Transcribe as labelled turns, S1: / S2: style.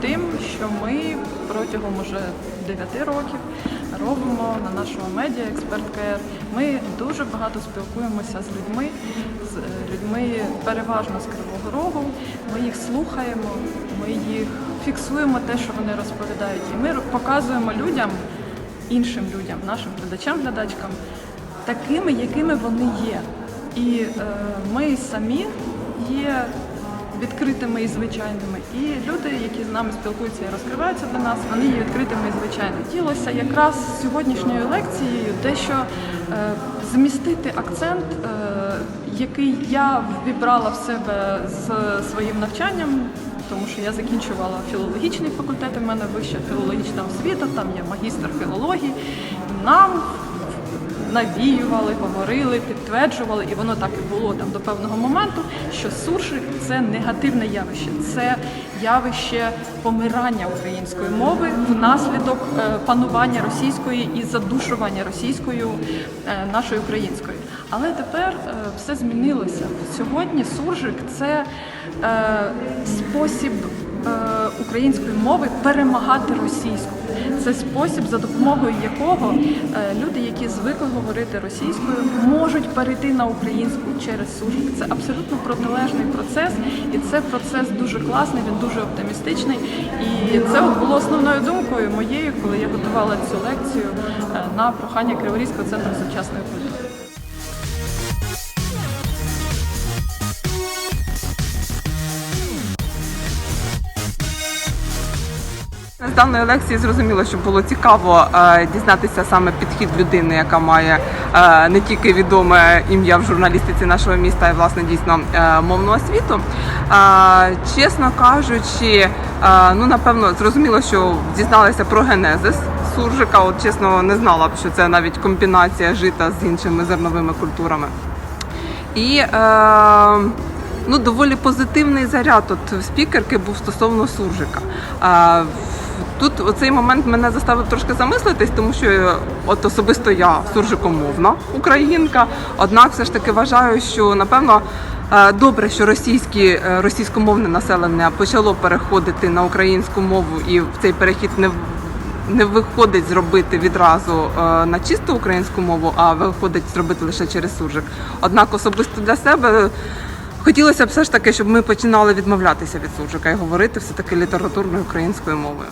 S1: тим, що ми протягом уже 9 років робимо на нашому медіа Експерт КР. Ми дуже багато спілкуємося з людьми, з е, людьми переважно з Кривого Рогу. Ми їх слухаємо, ми їх фіксуємо те, що вони розповідають, і ми показуємо людям, іншим людям, нашим глядачам, глядачкам, такими, якими вони є. І е, ми самі є відкритими і звичайними. І люди, які з нами спілкуються і розкриваються до нас, вони є відкритими і звичайними. Хотілося якраз сьогоднішньою лекцією дещо е, змістити акцент, е, який я вібрала в себе з своїм навчанням. Тому що я закінчувала філологічний факультет, у мене вища філологічна освіта, там є магістр філології. Нам навіювали, говорили, підтверджували, і воно так і було там до певного моменту, що суржик це негативне явище, це явище помирання української мови внаслідок е, панування російської і задушування російською е, нашої української. Але тепер е, все змінилося. Сьогодні суржик це спосіб української мови перемагати російську. Це спосіб, за допомогою якого е, люди, які звикли говорити російською, можуть перейти на українську через суржик. Це абсолютно протилежний процес, і це процес дуже класний, він дуже оптимістичний. І це було основною думкою моєю, коли я готувала цю лекцію е, на прохання Криворізького центру сучасної культури.
S2: З даної лекції зрозуміло, що було цікаво е, дізнатися саме підхід людини, яка має е, не тільки відоме ім'я в журналістиці нашого міста, а й власне дійсно е, мовну освіту. Чесно кажучи, ну напевно зрозуміло, що дізналися про генезис суржика. От чесно, не знала б, що це навіть комбінація жита з іншими зерновими культурами. І ну, доволі позитивний заряд от спікерки був стосовно суржика. Тут оцей момент мене заставив трошки замислитись, тому що е, от особисто я суржикомовна українка, однак все ж таки вважаю, що напевно. е, Добре, що російські е, російськомовне населення почало переходити на українську мову, і цей перехід не не виходить зробити відразу на чисту українську мову, а виходить зробити лише через суржик. Однак особисто для себе хотілося б все ж таки, щоб ми починали відмовлятися від суржика і говорити все таки літературною українською мовою.